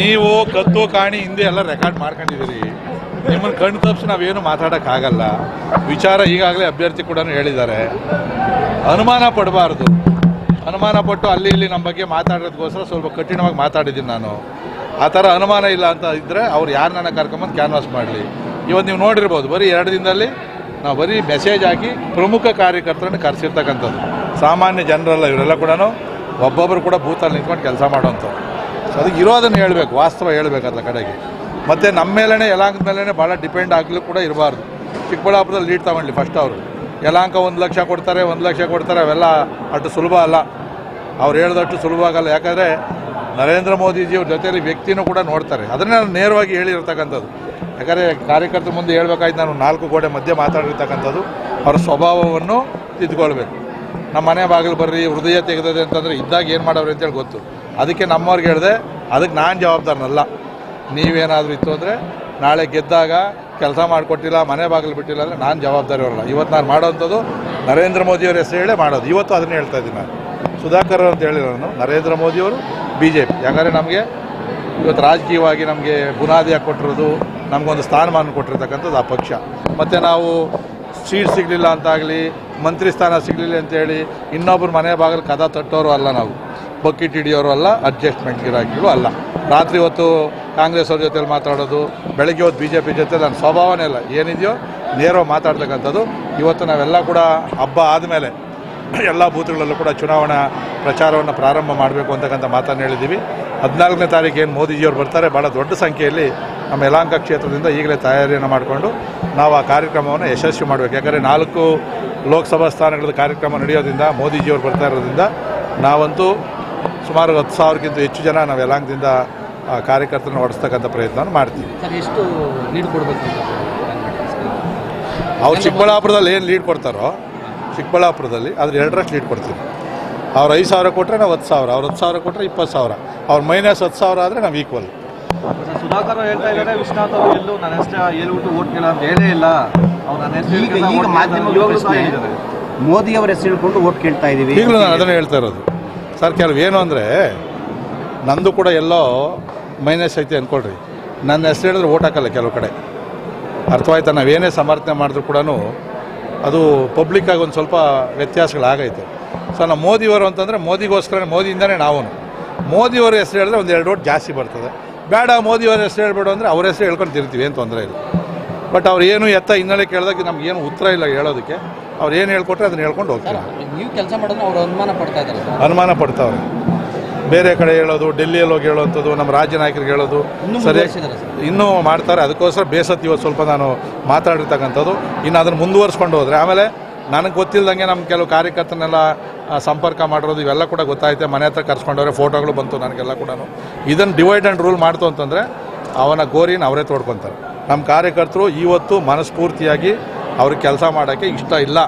ನೀವು ಕತ್ತು ಕಾಣಿ ಹಿಂದೆ ಎಲ್ಲ ರೆಕಾರ್ಡ್ ಮಾಡ್ಕೊಂಡಿದ್ದೀರಿ. ನಿಮ್ಮನ್ನು ಕಣ್ಣು ತಪ್ಪಿಸಿ ನಾವೇನು ಮಾತಾಡೋಕ್ಕಾಗಲ್ಲ. ವಿಚಾರ ಈಗಾಗಲೇ ಅಭ್ಯರ್ಥಿ ಕೂಡ ಹೇಳಿದ್ದಾರೆ. ಅನುಮಾನ ಪಡಬಾರ್ದು. ಅನುಮಾನ ಪಟ್ಟು ಅಲ್ಲಿ ಇಲ್ಲಿ ನಮ್ಮ ಬಗ್ಗೆ ಮಾತಾಡೋದಕ್ಕೋಸ್ಕರ ಸ್ವಲ್ಪ ಕಠಿಣವಾಗಿ ಮಾತಾಡಿದ್ದೀನಿ ನಾನು. ಆ ಥರ ಅನುಮಾನ ಇಲ್ಲ ಅಂತ ಇದ್ದರೆ ಅವ್ರು ಯಾರನ್ನ ಕರ್ಕೊಂಬಂದು ಕ್ಯಾನ್ವಾಸ್ ಮಾಡಲಿ. ಇವತ್ತು ನೀವು ನೋಡಿರ್ಬೋದು, ಬರೀ ಎರಡು ದಿನದಲ್ಲಿ ನಾವು ಬರೀ ಮೆಸೇಜ್ ಹಾಕಿ ಪ್ರಮುಖ ಕಾರ್ಯಕರ್ತರನ್ನು ಕರೆಸಿರ್ತಕ್ಕಂಥದ್ದು. ಸಾಮಾನ್ಯ ಜನರಲ್ಲ, ಇವರೆಲ್ಲ ಕೂಡ ಒಬ್ಬೊಬ್ಬರು ಕೂಡ ಭೂತಲ್ಲಿ ನಿಂತ್ಕೊಂಡು ಕೆಲಸ ಮಾಡೋವಂಥವ್ರು. ಸೊ ಅದಕ್ಕೆ ಇರೋದನ್ನು ಹೇಳಬೇಕು, ವಾಸ್ತವ ಹೇಳಬೇಕು ಅದರ ಕಡೆಗೆ. ಮತ್ತು ನಮ್ಮ ಮೇಲೇ ಯಲಾಂಕದ ಮೇಲೇ ಭಾಳ ಡಿಪೆಂಡ್ ಆಗಲಿ ಕೂಡ ಇರಬಾರ್ದು. ಚಿಕ್ಕಬಳ್ಳಾಪುರದಲ್ಲಿ ಲೀಡ್ ತಗೊಳ್ಳಿ ಫಸ್ಟ್ ಅವರು. ಯಲಾಂಕ ಒಂದು ಲಕ್ಷ ಕೊಡ್ತಾರೆ, ಒಂದು ಲಕ್ಷ ಕೊಡ್ತಾರೆ, ಅವೆಲ್ಲ ಅಷ್ಟು ಸುಲಭ ಅಲ್ಲ. ಅವ್ರು ಹೇಳಿದಷ್ಟು ಸುಲಭ ಆಗಲ್ಲ. ಯಾಕಂದರೆ ನರೇಂದ್ರ ಮೋದಿಜಿಯವ್ರ ಜೊತೆಯಲ್ಲಿ ವ್ಯಕ್ತಿನೂ ಕೂಡ ನೋಡ್ತಾರೆ. ಅದನ್ನೇ ನಾನು ನೇರವಾಗಿ ಹೇಳಿರ್ತಕ್ಕಂಥದ್ದು. ಯಾಕಂದರೆ ಕಾರ್ಯಕರ್ತರ ಮುಂದೆ ಹೇಳ್ಬೇಕಾಯ್ತು, ನಾನು ನಾಲ್ಕು ಗೋಡೆ ಮಧ್ಯೆ ಮಾತಾಡಿರ್ತಕ್ಕಂಥದ್ದು. ಅವರ ಸ್ವಭಾವವನ್ನು ತಿದ್ಕೊಳ್ಬೇಕು. ನಮ್ಮ ಮನೆ ಬಾಗಿಲು ಬರ್ರಿ, ಹೃದಯ ತೆಗೆದದೆ ಅಂತಂದರೆ ಇದ್ದಾಗ ಏನು ಮಾಡೋರು ಅಂತೇಳಿ ಗೊತ್ತು. ಅದಕ್ಕೆ ನಮ್ಮವ್ರಿಗೆ ಹೇಳಿದೆ, ಅದಕ್ಕೆ ನಾನು ಜವಾಬ್ದಾರನಲ್ಲ. ನೀವೇನಾದರೂ ಇತ್ತು ಅಂದರೆ ನಾಳೆ ಗೆದ್ದಾಗ ಕೆಲಸ ಮಾಡಿಕೊಟ್ಟಿಲ್ಲ, ಮನೆ ಬಾಗಿಲು ಬಿಟ್ಟಿಲ್ಲ ಅಂದರೆ ನಾನು ಜವಾಬ್ದಾರಿ ಅವರಲ್ಲ ಇವತ್ತು ನಾನು ಮಾಡೋವಂಥದ್ದು ನರೇಂದ್ರ ಮೋದಿಯವ್ರ ಹೆಸರು ಹೇಳೇ ಮಾಡೋದು. ಇವತ್ತು ಅದನ್ನೇ ಹೇಳ್ತಾ ಇದ್ದೀನಿ ನಾನು. ಸುಧಾಕರ್ ಅಂತ ಹೇಳಿ ನಾನು. ನರೇಂದ್ರ ಮೋದಿಯವರು ಬಿ ಜೆ ಪಿ ಯಾಕಂದರೆ ನಮಗೆ ಇವತ್ತು ರಾಜಕೀಯವಾಗಿ ನಮಗೆ ಬುನಾದಿಯಾಗಿ ಕೊಟ್ಟಿರೋದು, ನಮಗೊಂದು ಸ್ಥಾನಮಾನ ಕೊಟ್ಟಿರ್ತಕ್ಕಂಥದ್ದು ಆ ಪಕ್ಷ ಮತ್ತು ನಾವು ಸೀಟ್ ಸಿಗಲಿಲ್ಲ ಅಂತಾಗಲಿ ಮಂತ್ರಿ ಸ್ಥಾನ ಸಿಗಲಿಲ್ಲ ಅಂತೇಳಿ ಇನ್ನೊಬ್ಬರು ಮನೆ ಬಾಗಿಲು ಕದ ತಟ್ಟೋರು ಅಲ್ಲ ನಾವು. ಬಕೆಟ್ ಹಿಡಿಯೋರು ಅಲ್ಲ ಅಡ್ಜಸ್ಟ್ಮೆಂಟ್ ಗಿರಾಕಿಗಳು ಅಲ್ಲ. ರಾತ್ರಿ ಹೊತ್ತು ಕಾಂಗ್ರೆಸ್ ಅವ್ರ ಜೊತೆಲಿ ಮಾತಾಡೋದು, ಬೆಳಗ್ಗೆ ಹೊತ್ತು ಬಿ ಜೆ ಪಿ ಜೊತೆ ನನ್ನ ಸ್ವಭಾವನೇ ಇಲ್ಲ. ಏನಿದೆಯೋ ನೇರ ಮಾತಾಡ್ತಕ್ಕಂಥದ್ದು. ಇವತ್ತು ನಾವೆಲ್ಲ ಕೂಡ ಹಬ್ಬ ಆದಮೇಲೆ ಎಲ್ಲ ಬೂತ್ಗಳಲ್ಲೂ ಕೂಡ ಚುನಾವಣಾ ಪ್ರಚಾರವನ್ನು ಪ್ರಾರಂಭ ಮಾಡಬೇಕು ಅಂತಕ್ಕಂಥ ಮಾತನ್ನು ಹೇಳಿದ್ದೀವಿ. ಹದಿನಾಲ್ಕನೇ ತಾರೀಕು ಏನು ಮೋದಿಜಿಯವರು ಬರ್ತಾರೆ ಭಾಳ ದೊಡ್ಡ ಸಂಖ್ಯೆಯಲ್ಲಿ ನಮ್ಮ ಯಲಾಂಕ ಕ್ಷೇತ್ರದಿಂದ ಈಗಲೇ ತಯಾರಿಯನ್ನು ಮಾಡಿಕೊಂಡು ನಾವು ಆ ಕಾರ್ಯಕ್ರಮವನ್ನು ಯಶಸ್ವಿ ಮಾಡಬೇಕು. ಯಾಕಂದರೆ ನಾಲ್ಕು ಲೋಕಸಭಾ ಸ್ಥಾನಗಳ ಕಾರ್ಯಕ್ರಮ ನಡೆಯೋದ್ರಿಂದ, ಮೋದಿಜಿಯವರು ಬರ್ತಾ ಇರೋದ್ರಿಂದ ನಾವಂತೂ ಸುಮಾರು ಹತ್ತು ಸಾವಿರಕ್ಕಿಂತ ಹೆಚ್ಚು ಜನ ನಾವು ಯಲಾಂಕದಿಂದ ಆ ಕಾರ್ಯಕರ್ತರನ್ನ ಓಡಿಸ್ತಕ್ಕಂಥ ಪ್ರಯತ್ನವನ್ನು ಮಾಡ್ತೀವಿ. ಸರ್ ಎಷ್ಟು ಲೀಡ್ ಕೊಡಬೇಕು ಅವ್ರು ಚಿಕ್ಕಬಳ್ಳಾಪುರದಲ್ಲಿ ಏನು ಲೀಡ್ ಕೊಡ್ತಾರೋ ಚಿಕ್ಕಬಳ್ಳಾಪುರದಲ್ಲಿ ಅದ್ರ ಎರಡರಷ್ಟು ಲೀಡ್ ಕೊಡ್ತೀವಿ. ಅವ್ರು ಐದು ಸಾವಿರ ಕೊಟ್ಟರೆ ನಾವು ಹತ್ತು ಸಾವಿರ ಅವ್ರು ಹತ್ತು ಸಾವಿರ ಕೊಟ್ಟರೆ ಇಪ್ಪತ್ತು ಸಾವಿರ. ಅವ್ರು ಮೈನಸ್ ಹತ್ತು ಸಾವಿರ ಆದರೆ ನಾವು ಈಕ್ವಲ್ ಸುಧಾಕರ್ ಅವ್ರು ಹೇಳ್ತಾ ಇದ್ದಾರೆ ವಿಶ್ವನಾಥ್ ಅವರು ಎಲ್ಲೂ ನನ್ನ ಹೆಸರು ಹೇಳ್ಬಿಟ್ಟು ಓಟ್ ಕೇಳೋದು ಹೇಳೇ ಇಲ್ಲ. ಅವ್ರು ನನ್ನ ಹೆಸರು ಮಾಧ್ಯಮ ಮೋದಿ ಅವರ ಹೆಸರು ಹೇಳ್ಕೊಂಡು ಓಟ್ ಕೇಳ್ತಾ ಇದೀವಿ. ಈಗಲೂ ನಾನು ಅದನ್ನೇ ಹೇಳ್ತಾ ಇರೋದು. ಸರ್, ಕೆಲವು ಏನು ಅಂದರೆ, ನಂದು ಕೂಡ ಎಲ್ಲೋ ಮೈನಸ್ ಐತೆ ಅಂದ್ಕೊಳ್ರಿ ನನ್ನ ಹೆಸರು ಹೇಳಿದ್ರೆ ಓಟ್ ಹಾಕಲ್ಲ ಕೆಲವು ಕಡೆ. ಅರ್ಥವಾಯ್ತಾ? ನಾವೇನೇ ಸಮರ್ಥನೆ ಮಾಡಿದ್ರು ಕೂಡ ಅದು ಪಬ್ಲಿಕ್ಕಾಗಿ ಒಂದು ಸ್ವಲ್ಪ ವ್ಯತ್ಯಾಸಗಳಾಗೈತೆ ಸೊ ನಾವು ಮೋದಿಯವರು ಅಂತಂದರೆ ಮೋದಿಗೋಸ್ಕರ ಮೋದಿಯಿಂದನೇ ನಾವು ಮೋದಿಯವ್ರ ಹೆಸರು ಹೇಳಿದ್ರೆ ಒಂದು ಎರಡು ಓಟ್ ಜಾಸ್ತಿ ಬರ್ತದೆ. ಬೇಡ ಮೋದಿಯವ್ರ ಹೆಸರು ಹೇಳ್ಬೇಡ ಅಂದರೆ ಅವ್ರ ಹೆಸರು ಹೇಳ್ಕೊಂಡು ತಿರ್ತೀವಿ ಏನು ತೊಂದರೆ ಇಲ್ಲ. ಬಟ್ ಅವ್ರು ಏನು ಎತ್ತ ಹಿನ್ನೆಲೆ ಕೇಳಿದಾಗ ಏನು ಉತ್ತರ ಇಲ್ಲ ಹೇಳೋದಕ್ಕೆ. ಅವ್ರು ಏನು ಹೇಳ್ಕೊಟ್ರೆ ಅದನ್ನ ಹೇಳ್ಕೊಂಡು ಹೋಗ್ತಾರೆ. ನೀವು ಕೆಲಸ ಮಾಡೋದು ಅವ್ರು ಅನುಮಾನ ಪಡ್ತಾ ಇದ್ದಾರೆ ಅನುಮಾನ ಪಡ್ತಾವ್ರೆ. ಬೇರೆ ಕಡೆ ಹೇಳೋದು ಡೆಲ್ಲಿಯಲ್ಲಿ ಹೋಗಿ ಹೇಳೋವಂಥದ್ದು ನಮ್ಮ ರಾಜ್ಯ ನಾಯಕರಿಗೆ ಹೇಳೋದು ಸರಿ. ಇನ್ನೂ ಮಾಡ್ತಾರೆ. ಅದಕ್ಕೋಸ್ಕರ ಬೇಸತ್ತು ಇವತ್ತು ಸ್ವಲ್ಪ ನಾನು ಮಾತಾಡಿರ್ತಕ್ಕಂಥದ್ದು. ಇನ್ನು ಅದನ್ನು ಮುಂದುವರ್ಸ್ಕೊಂಡು ಹೋದರೆ ಆಮೇಲೆ ನನಗೆ ಗೊತ್ತಿಲ್ಲದಂಗೆ ನಮ್ಮ ಕೆಲವು ಕಾರ್ಯಕರ್ತರನ್ನೆಲ್ಲ ಸಂಪರ್ಕ ಮಾಡಿರೋದು ಇವೆಲ್ಲ ಕೂಡ ಗೊತ್ತಾಯ್ತು. ಮನೆ ಹತ್ರ ಕರ್ಸ್ಕೊಂಡವ್ರೆ ಫೋಟೋಗಳು ಬಂತು ನನಗೆಲ್ಲ ಕೂಡ ಇದನ್ನು ಡಿವೈಡ್ ಆ್ಯಂಡ್ ರೂಲ್ ಮಾಡ್ತು ಅಂತಂದರೆ ಅವನ ಗೋರಿನ ಅವರೇ ತೋಡ್ಕೊತಾರೆ. ನಮ್ಮ ಕಾರ್ಯಕರ್ತರು ಇವತ್ತು ಮನಸ್ಫೂರ್ತಿಯಾಗಿ ಅವ್ರಿಗೆ ಕೆಲಸ ಮಾಡೋಕ್ಕೆ ಇಷ್ಟ ಇಲ್ಲ.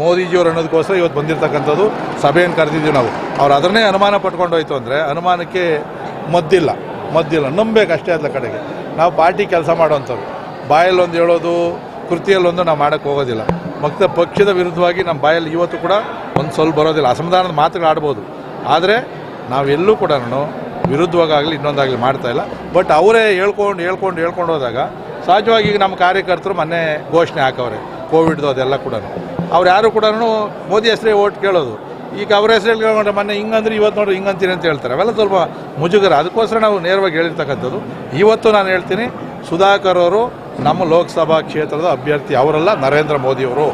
ಮೋದಿಜಿಯವರು ಅನ್ನೋದಕ್ಕೋಸ್ಕರ ಇವತ್ತು ಬಂದಿರತಕ್ಕಂಥದ್ದು ಸಭೆಯನ್ನು ಕರೆದಿದ್ದೀವಿ ನಾವು. ಅವ್ರು ಅದನ್ನೇ ಅನುಮಾನ ಪಟ್ಕೊಂಡೋಯ್ತು ಅಂದರೆ ಅನುಮಾನಕ್ಕೆ ಮದ್ದಿಲ್ಲ. ಮದ್ದಿಲ್ಲ. ನಂಬಬೇಕು ಅಷ್ಟೇ ಅದ್ರ ಕಡೆಗೆ. ನಾವು ಪಾರ್ಟಿ ಕೆಲಸ ಮಾಡೋವಂಥವ್ರು ಬಾಯಲ್ಲಿ ಒಂದು ಹೇಳೋದು ಕೃತಿಯಲ್ಲೊಂದು ನಾವು ಮಾಡೋಕ್ಕೆ ಹೋಗೋದಿಲ್ಲ. ಮತ್ತು ಪಕ್ಷದ ವಿರುದ್ಧವಾಗಿ ನಮ್ಮ ಬಾಯಲ್ಲಿ ಇವತ್ತು ಕೂಡ ಒಂದು ಸ್ವಲ್ಪ ಬರೋದಿಲ್ಲ. ಅಸಮಾಧಾನದ ಮಾತುಗಳು ಆಡ್ಬೋದು. ಆದರೆ ನಾವೆಲ್ಲೂ ಕೂಡ ವಿರುದ್ಧವಾಗಲಿ ಇನ್ನೊಂದಾಗಲಿ ಮಾಡ್ತಾ ಇಲ್ಲ. ಬಟ್ ಅವರೇ ಹೇಳ್ಕೊಂಡು ಹೇಳ್ಕೊಂಡು ಹೇಳ್ಕೊಂಡು ಹೋದಾಗ ಸಹಜವಾಗಿ ಈಗ ನಮ್ಮ ಕಾರ್ಯಕರ್ತರು ಮೊನ್ನೆ ಘೋಷಣೆ ಹಾಕವ್ರೆ, ಕೋವಿಡ್ದು ಅದೆಲ್ಲ ಕೂಡ ಅವ್ರು ಯಾರು ಕೂಡ ಮೋದಿ ಹೆಸರೇ ಓಟ್ ಕೇಳೋದು. ಈಗ ಅವ್ರ ಹೆಸರು ಕೇಳ್ಕೊಂಡ್ರೆ ಮೊನ್ನೆ ಹಿಂಗಂದ್ರೆ ಇವತ್ತು ನೋಡ್ರಿ ಹಿಂಗಂತೀರಿ ಅಂತ ಹೇಳ್ತಾರೆ. ಅವೆಲ್ಲ ಸ್ವಲ್ಪ ಮುಜುಗರ. ಅದಕ್ಕೋಸ್ಕರ ನಾವು ನೇರವಾಗಿ ಹೇಳಿರ್ತಕ್ಕಂಥದ್ದು. ಇವತ್ತು ನಾನು ಹೇಳ್ತೀನಿ, ಸುಧಾಕರ್ ಅವರು ನಮ್ಮ ಲೋಕಸಭಾ ಕ್ಷೇತ್ರದ ಅಭ್ಯರ್ಥಿ ಅವರಲ್ಲ ನರೇಂದ್ರ ಮೋದಿಯವರು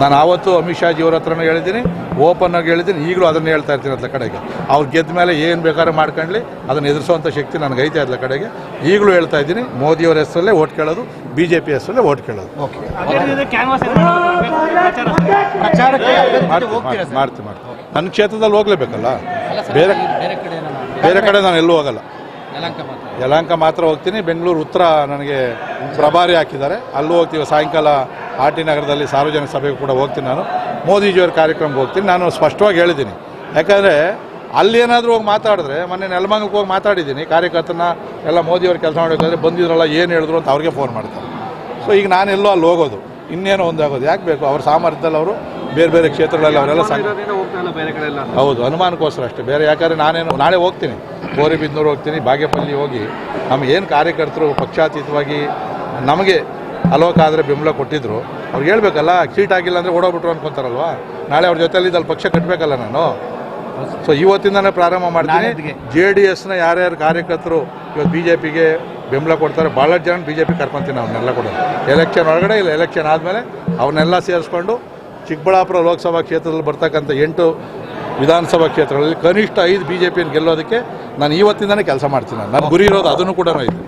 ನಾನು ಆವತ್ತು ಅಮಿತ್ ಶಾಜಿಯವ್ರ ಹತ್ರನೂ ಹೇಳಿದ್ದೀನಿ ಓಪನ್ ಆಗಿ ಹೇಳಿದ್ದೀನಿ ಈಗಲೂ ಅದನ್ನು ಹೇಳ್ತಾ ಇರ್ತೀನಿ ಅದ್ರ ಕಡೆಗೆ. ಅವ್ರು ಗೆದ್ದ ಮೇಲೆ ಏನು ಬೇಕಾದ್ರೂ ಮಾಡ್ಕೊಳ್ಳಿ ಅದನ್ನು ಎದುರಿಸುವಂಥ ಶಕ್ತಿ ನನಗೆ ಐತೆ ಅದ್ರ ಕಡೆಗೆ. ಈಗಲೂ ಹೇಳ್ತಾ ಇದ್ದೀನಿ ಮೋದಿಯವರ ಹೆಸರಲ್ಲೇ ಓಟ್ ಕೇಳೋದು ಬಿ ಜೆ ಪಿ ಹೆಸರಲ್ಲೇ ಓಟ್ ಕೇಳೋದು ಮಾಡ್ತೀನಿ ಮಾಡ್ತೀನಿ ನನ್ನ ಕ್ಷೇತ್ರದಲ್ಲಿ ಹೋಗ್ಲೇಬೇಕಲ್ಲ? ಬೇರೆ ಬೇರೆ ಕಡೆ ಏನಾನ ಬೇರೆ ಕಡೆ ನಾನು ಎಲ್ಲೂ ಹೋಗಲ್ಲ. ಯಲಹಂಕ ಮಾತ್ರ. ಹೋಗ್ತೀನಿ ಬೆಂಗಳೂರು ಉತ್ತರ ನನಗೆ ಪ್ರಭಾರಿ ಹಾಕಿದ್ದಾರೆ. ಅಲ್ಲೂ ಹೋಗ್ತೀವಿ ಸಾಯಂಕಾಲ ಆರ್ ಟಿ ನಗರದಲ್ಲಿ ಸಾರ್ವಜನಿಕ ಸಭೆಗೆ ಕೂಡ ಹೋಗ್ತೀನಿ ನಾನು. ಮೋದಿಜಿಯವ್ರ ಕಾರ್ಯಕ್ರಮಕ್ಕೆ ಹೋಗ್ತೀನಿ. ನಾನು ಸ್ಪಷ್ಟವಾಗಿ ಹೇಳಿದ್ದೀನಿ. ಯಾಕಂದರೆ ಅಲ್ಲಿ ಏನಾದರೂ ಹೋಗಿ ಮಾತಾಡಿದ್ರೆ, ಮೊನ್ನೆ ನೆಲಮಂಗಕ್ಕೆ ಹೋಗಿ ಮಾತಾಡಿದ್ದೀನಿ. ಕಾರ್ಯಕರ್ತನ ಎಲ್ಲ ಮೋದಿಯವ್ರ ಕೆಲಸ ಮಾಡಬೇಕಾದ್ರೆ ಬಂದಿದ್ರಲ್ಲ, ಏನು ಹೇಳಿದ್ರು ಅಂತ ಅವ್ರಿಗೆ ಫೋನ್ ಮಾಡ್ತಾರೆ ಸೊ ಈಗ ನಾನೆಲ್ಲೋ ಅಲ್ಲಿ ಹೋಗೋದು. ಇನ್ನೇನೋ ಒಂದು ಆಗೋದು. ಯಾಕೆ ಬೇಕು? ಅವ್ರ ಸಾಮರ್ಥ್ಯದಲ್ಲಿ ಅವರು ಬೇರೆ ಬೇರೆ ಕ್ಷೇತ್ರಗಳಲ್ಲಿ ಅವರೆಲ್ಲ ಸಾಕು ಹೌದು, ಅನುಮಾನಕ್ಕೋಸ್ಕರ ಅಷ್ಟೇ. ಬೇರೆ ಯಾಕಂದರೆ ನಾನೇನು ನಾಳೆ ಹೋಗ್ತೀನಿ. ಗೋರಿಬಿದ್ನೂರು ಹೋಗ್ತೀನಿ, ಬಾಗೇಪಲ್ಲಿ ಹೋಗಿ. ನಮ್ಗೆ ಏನು ಕಾರ್ಯಕರ್ತರು ಪಕ್ಷಾತೀತವಾಗಿ ನಮಗೆ ಅಲೋಕಾದರೆ ಬೆಂಬಲ ಕೊಟ್ಟಿದ್ರು. ಅವ್ರು ಹೇಳ್ಬೇಕಲ್ಲ ಸೀಟ್ ಆಗಿಲ್ಲ ಅಂದರೆ ಓಡೋಗ್ಬಿಟ್ರು ಅನ್ಕೊಂತಾರಲ್ವಾ? ನಾಳೆ ಅವ್ರ ಜೊತೆಲಿ ಇದ್ದಲ್ಲಿ ಪಕ್ಷ ಕಟ್ಟಬೇಕಲ್ಲ ನಾನು. ಸೊ ಇವತ್ತಿಂದನೇ ಪ್ರಾರಂಭ ಮಾಡ್ತೀನಿ. ಜೆ ಡಿ ಎಸ್ನ ಯಾರ್ಯಾರು ಕಾರ್ಯಕರ್ತರು ಇವತ್ತು ಬಿ ಜೆ ಪಿಗೆ ಬೆಂಬಲ ಕೊಡ್ತಾರೆ ಭಾಳಷ್ಟು ಜನ ಬಿ ಜೆ ಪಿ ಕರ್ಕೊತೀನಿ ಅವನ್ನೆಲ್ಲ ಕೂಡ. ಎಲೆಕ್ಷನ್ ಒಳಗಡೆ ಇಲ್ಲ ಎಲೆಕ್ಷನ್ ಆದಮೇಲೆ ಅವನ್ನೆಲ್ಲ ಸೇರಿಸ್ಕೊಂಡು ಚಿಕ್ಕಬಳ್ಳಾಪುರ ಲೋಕಸಭಾ ಕ್ಷೇತ್ರದಲ್ಲಿ ಬರ್ತಕ್ಕಂಥ ಎಂಟು ವಿಧಾನಸಭಾ ಕ್ಷೇತ್ರಗಳಲ್ಲಿ ಕನಿಷ್ಠ ಐದು ಬಿ ಜೆ ಪಿಯನ್ನು ಗೆಲ್ಲೋದಕ್ಕೆ ನಾನು ಇವತ್ತಿಂದನೇ ಕೆಲಸ ಮಾಡ್ತೀನಿ ನನ್ನ ಗುರಿ ಇರೋದು ಅದನ್ನು ಕೂಡ ಇದೆ